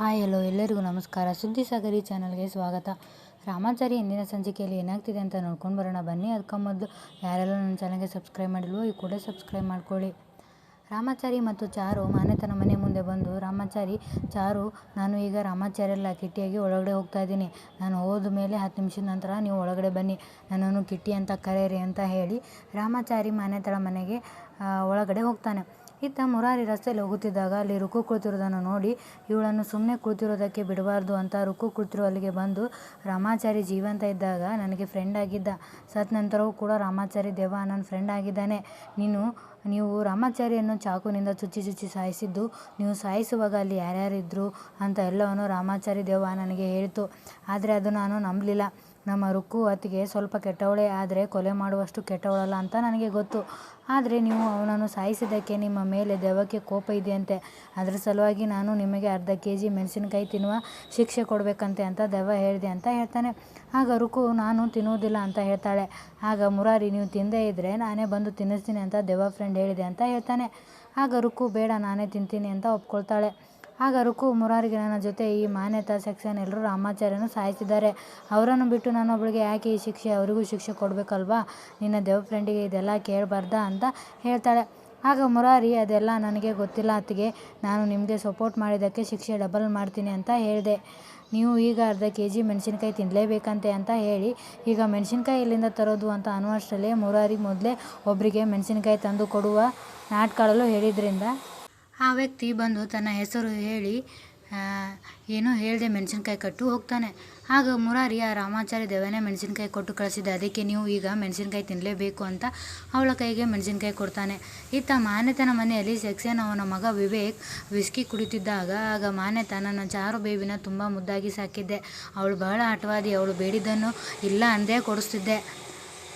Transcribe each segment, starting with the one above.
Hi, hello ಎಲ್ಲರಿಗೂ ನಮಸ್ಕಾರ. ಸುದ್ದಿ ಸಾಗರಿ ಚಾನಲ್ಗೆ ಸ್ವಾಗತ. ರಾಮಾಚಾರಿ ಇಂದಿನ ಸಂಚಿಕೆಯಲ್ಲಿ ಏನಾಗ್ತಿದೆ ಅಂತ ನೋಡ್ಕೊಂಡು ಬರೋಣ. ಬನ್ನಿ, ಅದಕ್ಕೆ ಮೊದಲು ಯಾರೆಲ್ಲ ನನ್ನ ಚಾನಲ್ಗೆ ಸಬ್ಸ್ಕ್ರೈಬ್ ಮಾಡಿಲ್ವೋ, ಈ ಕೂಡ ಸಬ್ಸ್ಕ್ರೈಬ್ ಮಾಡ್ಕೊಳ್ಳಿ. ರಾಮಾಚಾರಿ ಮತ್ತು ಚಾರು ಮಾನ್ಯತನ ಮನೆ ಮುಂದೆ ಬಂದು, ರಾಮಾಚಾರಿ, ಚಾರು, ನಾನು ಈಗ ರಾಮಾಚಾರಿ ಎಲ್ಲ ಕಿಟ್ಟಿಯಾಗಿ ಒಳಗಡೆ ಹೋಗ್ತಾ ಇದ್ದೀನಿ. ನಾನು ಹೋದ ಮೇಲೆ ಹತ್ತು ನಿಮಿಷದ ನಂತರ ನೀವು ಒಳಗಡೆ ಬನ್ನಿ. ನನ್ನನ್ನು ಕಿಟ್ಟಿ ಅಂತ ಕರೆಯಿರಿ ಅಂತ ಹೇಳಿ ರಾಮಾಚಾರಿ ಮಾನ್ಯತಳ ಮನೆಗೆ ಒಳಗಡೆ ಹೋಗ್ತಾನೆ. ಇತ್ತ ಮುರಾರಿ ರಸ್ತೆಯಲ್ಲಿ ಹೋಗುತ್ತಿದ್ದಾಗ ಅಲ್ಲಿ ರುಕು ಕುಳಿತಿರೋದನ್ನು ನೋಡಿ ಇವಳನ್ನು ಸುಮ್ಮನೆ ಕುಳಿತಿರೋದಕ್ಕೆ ಬಿಡಬಾರ್ದು ಅಂತ ರುಕು ಕುಳಿತಿರೋ ಅಲ್ಲಿಗೆ ಬಂದು, ರಾಮಾಚಾರಿ ಜೀವಂತ ಇದ್ದಾಗ ನನಗೆ ಫ್ರೆಂಡ್ ಆಗಿದ್ದ. ಸತ್ ನಂತರವೂ ಕೂಡ ರಾಮಾಚಾರಿ ದೇವ ನನ್ನ ಫ್ರೆಂಡ್ ಆಗಿದ್ದಾನೆ. ನೀನು, ನೀವು ರಾಮಾಚಾರಿಯನ್ನು ಚಾಕುನಿಂದ ಚುಚ್ಚಿ ಚುಚ್ಚಿ ಸಾಯಿಸಿದ್ದು, ನೀವು ಸಾಯಿಸುವಾಗ ಅಲ್ಲಿ ಯಾರ್ಯಾರಿದ್ರು? ಅಂತ ಎಲ್ಲವನ್ನು ರಾಮಾಚಾರಿ ದೇವ ನನಗೆ ಹೇಳಿತು. ಆದರೆ ಅದು ನಾನು ನಂಬಲಿಲ್ಲ. ನಮ್ಮ ರುಕ್ಕು ಅತ್ತಿಗೆ ಸ್ವಲ್ಪ ಕೆಟ್ಟವಳೇ ಆದರೆ ಕೊಲೆ ಮಾಡುವಷ್ಟು ಕೆಟ್ಟವಳಲ್ಲ ಅಂತ ನನಗೆ ಗೊತ್ತು. ಆದರೆ ನೀವು ಅವನನ್ನು ಸಾಯಿಸಿದ್ದಕ್ಕೆ ನಿಮ್ಮ ಮೇಲೆ ದೆವ್ವಕ್ಕೆ ಕೋಪ ಇದೆಯಂತೆ. ಅದರ ಸಲುವಾಗಿ ನಾನು ನಿಮಗೆ ಅರ್ಧ ಕೆ ಜಿ ಮೆಣಸಿನಕಾಯಿ ತಿನ್ನುವ ಶಿಕ್ಷೆ ಕೊಡಬೇಕಂತೆ ಅಂತ ದೆವ್ವ ಹೇಳಿದೆ ಅಂತ ಹೇಳ್ತಾನೆ. ಆಗ ರುಕು ನಾನು ತಿನ್ನುವುದಿಲ್ಲ ಅಂತ ಹೇಳ್ತಾಳೆ. ಆಗ ಮುರಾರಿ, ನೀವು ತಿಂದೇ ಇದ್ದರೆ ನಾನೇ ಬಂದು ತಿನ್ನಿಸ್ತೀನಿ ಅಂತ ದೆವ್ವ ಫ್ರೆಂಡ್ ಹೇಳಿದೆ ಅಂತ ಹೇಳ್ತಾನೆ. ಆಗ ರುಕು ಬೇಡ, ನಾನೇ ತಿಂತೀನಿ ಅಂತ ಒಪ್ಕೊಳ್ತಾಳೆ. ಆಗ ರುಕು ಮುರಾರಿಗೆ ನನ್ನ ಜೊತೆ ಈ ಮಾನ್ಯತಾ ಸೆಕ್ಷನ್ ಎಲ್ಲರೂ ರಾಮಾಚಾರ್ಯನು ಸಾಯಿಸಿದ್ದಾರೆ. ಅವರನ್ನು ಬಿಟ್ಟು ನಾನೊಬ್ಬಳಿಗೆ ಯಾಕೆ ಈ ಶಿಕ್ಷೆ ಅವರಿಗೂ ಶಿಕ್ಷೆ ಕೊಡಬೇಕಲ್ವಾ? ನಿನ್ನ ದೇವ ಫ್ರೆಂಡಿಗೆ ಇದೆಲ್ಲ ಕೇಳಬಾರ್ದಾ ಅಂತ ಹೇಳ್ತಾಳೆ. ಆಗ ಮುರಾರಿ, ಅದೆಲ್ಲ ನನಗೆ ಗೊತ್ತಿಲ್ಲ ಅತ್ತಿಗೆ. ನಾನು ನಿಮಗೆ ಸಪೋರ್ಟ್ ಮಾಡಿದ್ದಕ್ಕೆ ಶಿಕ್ಷೆ ಡಬಲ್ ಮಾಡ್ತೀನಿ ಅಂತ ಹೇಳಿದೆ. ನೀವು ಈಗ ಅರ್ಧ ಕೆ ಜಿ ಮೆಣಸಿನ್ಕಾಯಿ ತಿನ್ನಲೇಬೇಕಂತೆ ಅಂತ ಹೇಳಿ, ಈಗ ಮೆಣಸಿನ್ಕಾಯಿ ಎಲ್ಲಿಂದ ತರೋದು ಅಂತ ಅನ್ನುವಷ್ಟರಲ್ಲೇ ಮುರಾರಿ ಮೊದಲೇ ಒಬ್ಬರಿಗೆ ಮೆಣಸಿನ್ಕಾಯಿ ತಂದು ಕೊಡುವ ನಾಟ್ಕಾಡಲು ಹೇಳಿದ್ರಿಂದ ಆ ವ್ಯಕ್ತಿ ಬಂದು ತನ್ನ ಹೆಸರು ಹೇಳಿ ಏನೂ ಹೇಳಿದೆ ಮೆಣಸಿನ್ಕಾಯಿ ಕಟ್ಟು ಹೋಗ್ತಾನೆ. ಆಗ ಮುರಾರಿ ಆ ರಾಮಾಚಾರಿ ದೇವನೇ ಮೆಣಸಿನ್ಕಾಯಿ ಕೊಟ್ಟು ಕಳಿಸಿದ್ದೆ. ಅದಕ್ಕೆ ನೀವು ಈಗ ಮೆಣಸಿನ್ಕಾಯಿ ತಿನ್ನಲೇಬೇಕು ಅಂತ ಅವಳ ಕೈಗೆ ಮೆಣಸಿನ್ಕಾಯಿ ಕೊಡ್ತಾನೆ. ಇತ್ತ ಮಾನ್ಯತನ ಮನೆಯಲ್ಲಿ ಸೆಕ್ಸೇನ್ ಅವನ ಮಗ ವಿವೇಕ್ ವಿಸ್ಕಿ ಕುಡಿತಿದ್ದಾಗ, ಆಗ ಮಾನ್ಯತ ನನ್ನ ಚಾರು ಬೇಬಿನ ತುಂಬ ಮುದ್ದಾಗಿ ಸಾಕಿದ್ದೆ. ಅವಳು ಬಹಳ ಆಟವಾದಿ, ಅವಳು ಬೇಡಿದ್ದನ್ನು ಇಲ್ಲ ಅಂದೇ ಕೊಡಿಸ್ತಿದ್ದೆ.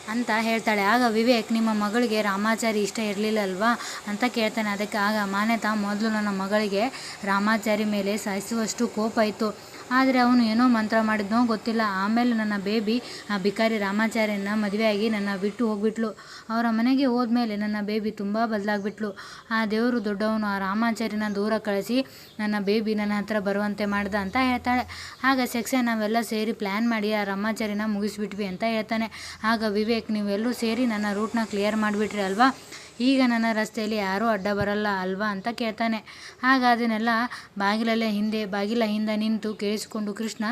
ಅಂತ ಹೇಳ್ತಾಳೆ. ಆಗ ವಿವೇಕ್, ನಿಮ್ಮ ಮಗಳಿಗೆ ರಾಮಾಚಾರಿ ಇಷ್ಟ ಇರಲಿಲ್ಲಲ್ವಾ? ಅಂತ ಕೇಳ್ತಾನೆ. ಅದಕ್ಕೆ ಆಗ ಮಾನ್ಯತಾ, ಮೊದಲು ನನ್ನ ಮಗಳಿಗೆ ರಾಮಾಚಾರಿ ಮೇಲೆ ಸಾಯಿಸುವಷ್ಟು ಕೋಪ ಇತ್ತು. ಆದರೆ ಅವನು ಏನೋ ಮಂತ್ರ ಮಾಡಿದ್ನೋ ಗೊತ್ತಿಲ್ಲ. ಆಮೇಲೆ ನನ್ನ ಬೇಬಿ, ಆ ಬಿಕಾರಿ ರಾಮಾಚಾರ್ಯನ ಮದುವೆಯಾಗಿ ನನ್ನ ಬಿಟ್ಟು ಹೋಗ್ಬಿಟ್ಲು. ಅವರ ಮನೆಗೆ ಹೋದ್ಮೇಲೆ ನನ್ನ ಬೇಬಿ ತುಂಬ ಬದಲಾಗ್ಬಿಟ್ಲು. ಆ ದೇವರು ದೊಡ್ಡವನು, ಆ ರಾಮಾಚಾರ್ಯನ ದೂರ ಕಳಿಸಿ ನನ್ನ ಬೇಬಿ ನನ್ನ ಹತ್ರ ಬರುವಂತೆ ಮಾಡ್ದ ಅಂತ ಹೇಳ್ತಾಳೆ. ಆಗ ಸೆಕ್ಸೆ ನಾವೆಲ್ಲ ಸೇರಿ ಪ್ಲ್ಯಾನ್ ಮಾಡಿ ಆ ರಾಮಾಚಾರ್ಯನ ಮುಗಿಸ್ಬಿಟ್ವಿ ಅಂತ ಹೇಳ್ತಾನೆ. ಆಗ ವಿವೇಕ್, ನೀವೆಲ್ಲರೂ ಸೇರಿ ನನ್ನ ರೂಟ್ನ ಕ್ಲಿಯರ್ ಮಾಡಿಬಿಟ್ರಿ ಅಲ್ವಾ? ಈಗ ನನ್ನ ರಸ್ತೆಯಲ್ಲಿ ಯಾರೂ ಅಡ್ಡ ಬರಲ್ಲ ಅಲ್ವಾ ಅಂತ ಕೇಳ್ತಾನೆ. ಆಗ ಅದನ್ನೆಲ್ಲ ಬಾಗಿಲಲ್ಲೇ ಹಿಂದೆ, ಬಾಗಿಲ ಹಿಂದೆ ನಿಂತು ಕೇಳಿಸಿಕೊಂಡು ಕೃಷ್ಣ,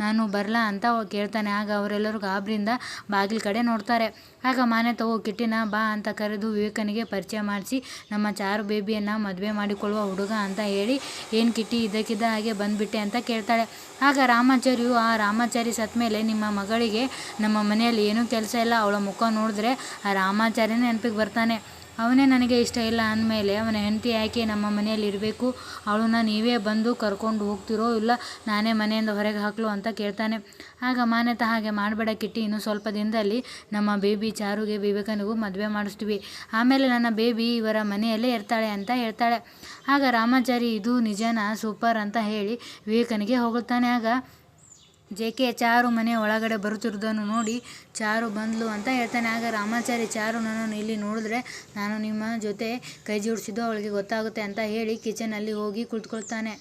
ನಾನು ಬರಲ ಅಂತ ಕೇಳ್ತಾನೆ. ಆಗ ಅವರೆಲ್ಲರೂ ಗಾಬರಿಯಿಂದ ಬಾಗಿಲ ಕಡೆ ನೋಡ್ತಾರೆ. ಆಗ ಮಾನೆ ತಗೋ, ಕಿಟ್ಟಿನ, ಬಾ ಅಂತ ಕರೆದು ವಿವೇಕನಿಗೆ ಪರಿಚಯ ಮಾಡಿಸಿ, ನಮ್ಮ ಚಾರು ಬೇಬಿಯನ್ನು ಮದುವೆ ಮಾಡಿಕೊಳ್ಳುವ ಹುಡುಗ ಅಂತ ಹೇಳಿ, ಏನು ಕಿಟ್ಟಿ, ಇದಕ್ಕಿದ್ದ ಹಾಗೆ ಬಂದುಬಿಟ್ಟೆ ಅಂತ ಕೇಳ್ತಾಳೆ. ಆಗ ರಾಮಾಚಾರ್ಯು ಆ ರಾಮಾಚಾರಿ ಸತ್ತ ಮೇಲೆ, ನಿಮ್ಮ ಮಗಳಿಗೆ ನಮ್ಮ ಮನೆಯಲ್ಲಿ ಏನೂ ಕೆಲಸ ಇಲ್ಲ, ಅವಳ ಮುಖ ನೋಡಿದ್ರೆ ಆ ರಾಮಾಚಾರ್ಯನೇ ನೆನಪಿಗೆ ಬರ್ತಾನೆ. ಅವನೇ ನನಗೆ ಇಷ್ಟ ಇಲ್ಲ ಅಂದಮೇಲೆ ಅವನ ಹೆಂಡತಿ ಯಾಕೆ ನಮ್ಮ ಮನೆಯಲ್ಲಿ ಇರಬೇಕು? ಅವಳನ್ನ ನೀವೇ ಬಂದು ಕರ್ಕೊಂಡು ಹೋಗ್ತಿರೋ ಇಲ್ಲ ನಾನೇ ಮನೆಯಿಂದ ಹೊರಗೆ ಹಾಕಲು ಅಂತ ಕೇಳ್ತಾನೆ. ಆಗ ಮಾನ್ಯತ ಹಾಗೆ ಮಾಡಬೇಡ ಕಿಟ್ಟಿ, ಇನ್ನೂ ಸ್ವಲ್ಪ ದಿನದಲ್ಲಿ ನಮ್ಮ ಬೇಬಿ ಚಾರುಗೆ, ವಿವೇಕನಿಗೂ ಮದುವೆ ಮಾಡಿಸ್ತೀವಿ. ಆಮೇಲೆ ನನ್ನ ಬೇಬಿ ಇವರ ಮನೆಯಲ್ಲೇ ಇರ್ತಾಳೆ ಅಂತ ಹೇಳ್ತಾಳೆ. ಆಗ ರಾಮಾಚಾರಿ, ಇದು ನಿಜನಾ ಸೂಪರ್ ಅಂತ ಹೇಳಿ ವಿವೇಕನಿಗೆ ಹೋಗುತ್ತಾನೆ ಆಗ ಜೆ ಕೆ ಚಾರು ಮನೆ ಒಳಗಡೆ ಬರುತ್ತಿರುವುದನ್ನು ನೋಡಿ ಚಾರು ಬಂದ್ಲು ಅಂತ ಹೇಳ್ತಾನೆ. ಆಗ ರಾಮಾಚಾರಿ ಚಾರು ನನ್ನನ್ನು ಇಲ್ಲಿ ನೋಡಿದ್ರೆ ನಾನು ನಿಮ್ಮ ಜೊತೆ ಕೈ ಜೋಡಿಸಿದ್ದು ಅವಳಿಗೆ ಗೊತ್ತಾಗುತ್ತೆ ಅಂತ ಹೇಳಿ ಕಿಚನಲ್ಲಿ ಹೋಗಿ ಕುಳಿತುಕೊಳ್ತಾನೆ.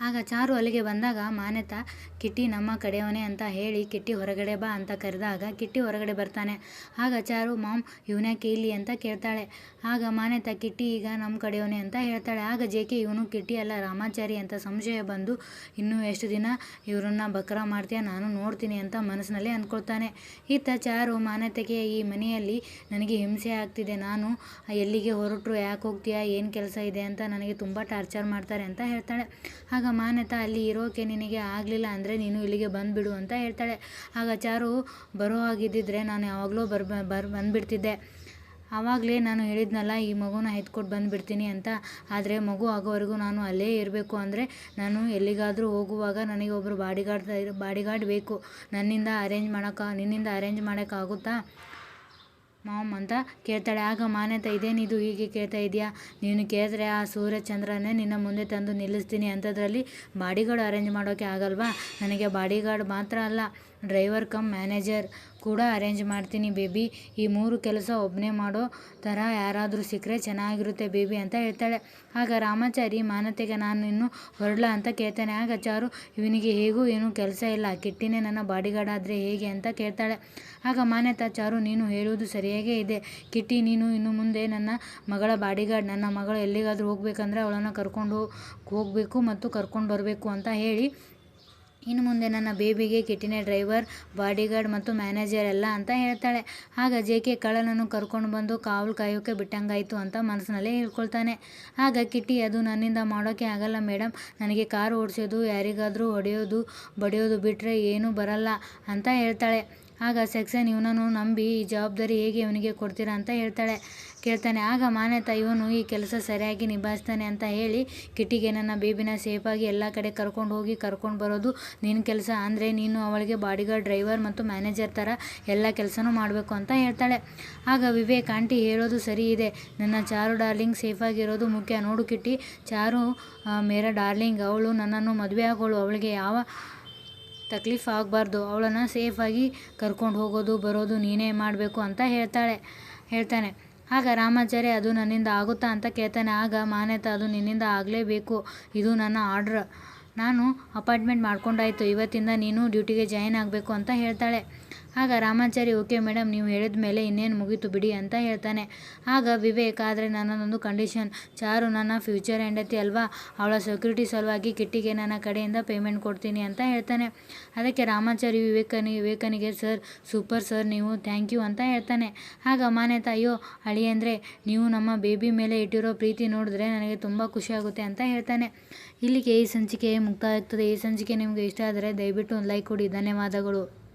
ಆಗ ಚಾರು ಅಲ್ಲಿಗೆ ಬಂದಾಗ, ಮಾನ್ಯತ, ಕಿಟ್ಟಿ ನಮ್ಮ ಕಡೆಯವನೇ ಅಂತ ಹೇಳಿ, ಕಿಟ್ಟಿ ಹೊರಗಡೆ ಬಾ ಅಂತ ಕರೆದಾಗ, ಕಿಟ್ಟಿ ಹೊರಗಡೆ ಬರ್ತಾನೆ. ಆಗ ಚಾರು, ಮಾಮ್, ಇವನ್ಯಾಕೆ ಇಲ್ಲಿ ಅಂತ ಕೇಳ್ತಾಳೆ. ಆಗ ಮಾನ್ಯತ, ಕಿಟ್ಟಿ ಈಗ ನಮ್ಮ ಕಡೆಯವನೇ ಅಂತ ಹೇಳ್ತಾಳೆ. ಆಗ ಜೆ ಕೆ, ಇವನು, ಕಿಟ್ಟಿ ಅಲ್ಲ ರಾಮಾಚಾರಿ ಅಂತ ಸಂಶಯ ಬಂದು, ಇನ್ನೂ ಎಷ್ಟು ದಿನ ಇವರನ್ನ ಬಕ್ರ ಮಾಡ್ತೀಯ? ನಾನು ನೋಡ್ತೀನಿ ಅಂತ ಮನಸ್ಸಿನಲ್ಲಿ ಅಂದ್ಕೊಳ್ತಾನೆ ಇತ್ತ ಚಾರು ಮಾನ್ಯತೆಗೆ, ಈ ಮನೆಯಲ್ಲಿ ನನಗೆ ಹಿಂಸೆ ಆಗ್ತಿದೆ. ನಾನು ಎಲ್ಲಿಗೆ ಹೊರಟರು? ಯಾಕೆ ಹೋಗ್ತೀಯಾ? ಏನು ಕೆಲಸ ಇದೆ? ಅಂತ ನನಗೆ ತುಂಬ ಟಾರ್ಚರ್ ಮಾಡ್ತಾರೆ ಅಂತ ಹೇಳ್ತಾಳೆ. ಆಗ ಮಾನ್ಯತಾ ಅಲ್ಲಿ ಇರೋಕೆ ನಿನಗೆ ಆಗಲಿಲ್ಲ ಅಂದರೆ ನೀನು ಇಲ್ಲಿಗೆ ಬಂದುಬಿಡು ಅಂತ ಹೇಳ್ತಾಳೆ. ಆಗ ಚಾರು, ಬರೋ ಹಾಗಿದ್ದಿದ್ರೆ ನಾನು ಯಾವಾಗಲೂ ಬರ್ ಬರ್, ಬಂದುಬಿಡ್ತಿದ್ದೆ. ಆವಾಗಲೇ ನಾನು ಹೇಳಿದ್ನಲ್ಲ, ಈ ಮಗುನ ಎತ್ಕೊಟ್ಟು ಬಂದುಬಿಡ್ತೀನಿ ಅಂತ. ಆದರೆ ಮಗು ಆಗೋವರೆಗೂ ನಾನು ಅಲ್ಲೇ ಇರಬೇಕು ಅಂದರೆ ನಾನು ಎಲ್ಲಿಗಾದರೂ ಹೋಗುವಾಗ ನನಗೆ ಒಬ್ಬರು ಬಾಡಿಗಾರ್ಡ್ ಬಾಡಿಗಾರ್ಡ್ ಬೇಕು ನನ್ನಿಂದ ಅರೇಂಜ್ ಮಾಡೋಕ್ಕ ನಿನ್ನಿಂದ ಅರೇಂಜ್ ಮಾಡೋಕ್ಕಾಗುತ್ತಾ ಮಾಮ್ ಅಂತ ಕೇಳ್ತಾಳೆ, ಆಗ ಮಾನ್ಯತೆ ಇದೇನಿದು ಹೀಗೆ ಕೇಳ್ತಾ ಇದೆಯಾ? ನೀನು ಕೇಳಿದ್ರೆ ಆ ಸೂರ್ಯಚಂದ್ರನೇ ನಿನ್ನ ಮುಂದೆ ತಂದು ನಿಲ್ಲಿಸ್ತೀನಿ. ಅಂಥದ್ರಲ್ಲಿ ಬಾಡಿಗಾರ್ಡ್ ಅರೇಂಜ್ ಮಾಡೋಕ್ಕೆ ಆಗಲ್ವಾ? ನನಗೆ ಬಾಡಿಗಾರ್ಡ್ ಮಾತ್ರ ಅಲ್ಲ. ಡ್ರೈವರ್ ಕಮ್ ಮ್ಯಾನೇಜರ್ ಕೂಡ ಅರೇಂಜ್ ಮಾಡ್ತೀನಿ ಬೇಬಿ. ಈ ಮೂರು ಕೆಲಸ ಒಬ್ಬನೇ ಮಾಡೋ ಥರ ಯಾರಾದರೂ ಸಿಕ್ಕರೆ ಚೆನ್ನಾಗಿರುತ್ತೆ ಬೇಬಿ ಅಂತ ಹೇಳ್ತಾಳೆ. ಆಗ ರಾಮಾಚಾರಿ, ಮಾನತೆಗೆ ನಾನು ಇನ್ನು ಹೊರಡ್ಲಾ ಅಂತ ಕೇಳ್ತಾನೆ. ಆಗ ಚಾರು, ಇವನಿಗೆ ಹೇಗೂ ಏನೂ ಕೆಲಸ ಇಲ್ಲ. ಕಿಟ್ಟಿನೇ ನನ್ನ ಬಾಡಿಗಾರ್ಡ್ ಆದರೆ ಹೇಗೆ? ಅಂತ ಕೇಳ್ತಾಳೆ. ಆಗ ಮಾನ್ಯತ, ಚಾರು, ನೀನು ಹೇಳುವುದು ಸರಿಯಾಗೇ ಇದೆ. ಕಿಟ್ಟಿ, ನೀನು ಇನ್ನು ಮುಂದೆ ನನ್ನ ಮಗಳ ಬಾಡಿಗಾರ್ಡ್ ನನ್ನ ಮಗಳು ಎಲ್ಲಿಗಾದರೂ ಹೋಗ್ಬೇಕಂದ್ರೆ ಅವಳನ್ನು ಕರ್ಕೊಂಡು ಹೋಗಬೇಕು ಮತ್ತು ಕರ್ಕೊಂಡು ಬರಬೇಕು ಅಂತ ಹೇಳಿ ಇನ್ನು ಮುಂದೆ ನನ್ನ ಬೇಬಿಗೆ, ಕಿಟ್ಟಿನೇ ಡ್ರೈವರ್, ಬಾಡಿಗಾರ್ಡ್ ಮತ್ತು ಮ್ಯಾನೇಜರ್ ಎಲ್ಲ ಅಂತ ಹೇಳ್ತಾಳೆ. ಆಗ ಜೆ ಕೆ ಕಳ್ಳನನ್ನು ಕರ್ಕೊಂಡು ಬಂದು ಕಾವಲು ಕಾಯೋಕೆ ಬಿಟ್ಟಂಗಾಯಿತು ಅಂತ ಮನಸ್ಸಿನಲ್ಲೇ ಹೇಳ್ಕೊಳ್ತಾನೆ. ಆಗ ಕಿಟ್ಟಿ, ಅದು ನನ್ನಿಂದ ಮಾಡೋಕ್ಕೆ ಆಗಲ್ಲ ಮೇಡಮ್ ನನಗೆ ಕಾರು ಓಡಿಸೋದು, ಯಾರಿಗಾದರೂ ಹೊಡೆಯೋದು, ಬಡಿಯೋದು ಬಿಟ್ಟರೆ ಏನೂ ಬರಲ್ಲ ಅಂತ ಹೇಳ್ತಾಳೆ. ಆಗ ಸೆಕ್ಷನ್ ಇವನನ್ನು ನಂಬಿ, ಈ ಜವಾಬ್ದಾರಿ ಹೇಗೆ ಇವನಿಗೆ ಕೊಡ್ತೀರಾ? ಅಂತ ಹೇಳ್ತಾಳೆ, ಕೇಳ್ತಾನೆ. ಆಗ ಮಾನ್ಯತಾ ಇವನು ಈ ಕೆಲಸ ಸರಿಯಾಗಿ ನಿಭಾಯಿಸ್ತಾನೆ ಅಂತ ಹೇಳಿ, ಕಿಟ್ಟಿಗೆ ನನ್ನ ಬೇಬಿನ ಸೇಫಾಗಿ ಎಲ್ಲ ಕಡೆ ಕರ್ಕೊಂಡು ಹೋಗಿ ಕರ್ಕೊಂಡು ಬರೋದು ನಿನ್ನ ಕೆಲಸ. ಅಂದರೆ ನೀನು ಅವಳಿಗೆ ಬಾಡಿಗಾರ್ಡ್ ಡ್ರೈವರ್ ಮತ್ತು ಮ್ಯಾನೇಜರ್ ಥರ ಎಲ್ಲ ಕೆಲಸನೂ ಮಾಡಬೇಕು ಅಂತ ಹೇಳ್ತಾಳೆ. ಆಗ ವಿವೇಕ್, ಆಂಟಿ, ಹೇಳೋದು ಸರಿ ಇದೆ. ನನ್ನ ಚಾರು ಡಾರ್ಲಿಂಗ್ ಸೇಫಾಗಿರೋದು ಮುಖ್ಯ. ನೋಡು ಕಿಟ್ಟಿ, ಚಾರು ಮೇರಾ ಡಾರ್ಲಿಂಗ್. ಅವಳು ನನ್ನನ್ನು ಮದುವೆ ಆಗೋಳು. ಅವಳಿಗೆ ಯಾವ ತಕ್ಲೀಫ್ ಆಗಬಾರ್ದು. ಅವಳನ್ನು ಸೇಫಾಗಿ ಕರ್ಕೊಂಡು ಹೋಗೋದು, ಬರೋದು ನೀನೇ ಮಾಡಬೇಕು ಅಂತ ಹೇಳ್ತಾಳೆ, ಹೇಳ್ತಾನೆ. ಆಗ ರಾಮಾಚಾರ್ಯ, ಅದು ನನ್ನಿಂದ ಆಗುತ್ತಾ? ಅಂತ ಕೇಳ್ತಾನೆ. ಆಗ ಮಾನ್ಯತ, ಅದು ನಿನ್ನಿಂದ ಆಗಲೇಬೇಕು. ಇದು ನನ್ನ ಆರ್ಡ್ರ್. ನಾನು ಅಪಾಯಿಂಟ್ಮೆಂಟ್ ಮಾಡ್ಕೊಂಡಾಯಿತು. ಇವತ್ತಿಂದ ನೀನು ಡ್ಯೂಟಿಗೆ ಜಾಯಿನ್ ಆಗಬೇಕು ಅಂತ ಹೇಳ್ತಾಳೆ. ಆಗ ರಾಮಾಚಾರಿ, ಓಕೆ ಮೇಡಮ್ ನೀವು ಹೇಳಿದ ಮೇಲೆ ಇನ್ನೇನು ಮುಗೀತು ಬಿಡಿ ಅಂತ ಹೇಳ್ತಾನೆ. ಆಗ ವಿವೇಕ್, ಆದರೆ ನನ್ನದೊಂದು ಕಂಡೀಷನ್. ಚಾರು, ನನ್ನ ಫ್ಯೂಚರ್ ಹೆಂಡತಿ ಅಲ್ವಾ? ಅವಳ ಸೆಕ್ಯೂರಿಟಿ ಸಲುವಾಗಿ ಕಿಟ್ಟಿಗೆ ನನ್ನ ಕಡೆಯಿಂದ ಪೇಮೆಂಟ್ ಕೊಡ್ತೀನಿ ಅಂತ ಹೇಳ್ತಾನೆ. ಅದಕ್ಕೆ ರಾಮಾಚಾರಿ, ವಿವೇಕನಿ, ವಿವೇಕನಿಗೆ, ಸರ್, ಸೂಪರ್ ಸರ್, ನೀವು ಥ್ಯಾಂಕ್ ಯು ಅಂತ ಹೇಳ್ತಾನೆ. ಆಗ ಮಾನ್ಯತ ಅಯ್ಯೋ ಅಳಿಯಂದರೆ, ನೀವು ನಮ್ಮ ಬೇಬಿ ಮೇಲೆ ಇಟ್ಟಿರೋ ಪ್ರೀತಿ ನೋಡಿದ್ರೆ ನನಗೆ ತುಂಬ ಖುಷಿಯಾಗುತ್ತೆ ಅಂತ ಹೇಳ್ತಾನೆ. ಇಲ್ಲಿಗೆ ಈ ಸಂಚಿಕೆ ಮುಕ್ತಾಯ ಆಗ್ತದೆ ಈ ಸಂಚಿಕೆ ನಿಮಗೆ ಇಷ್ಟ ಆದರೆ ದಯವಿಟ್ಟು ಒಂದು ಲೈಕ್ ಕೊಡಿ. ಧನ್ಯವಾದಗಳು.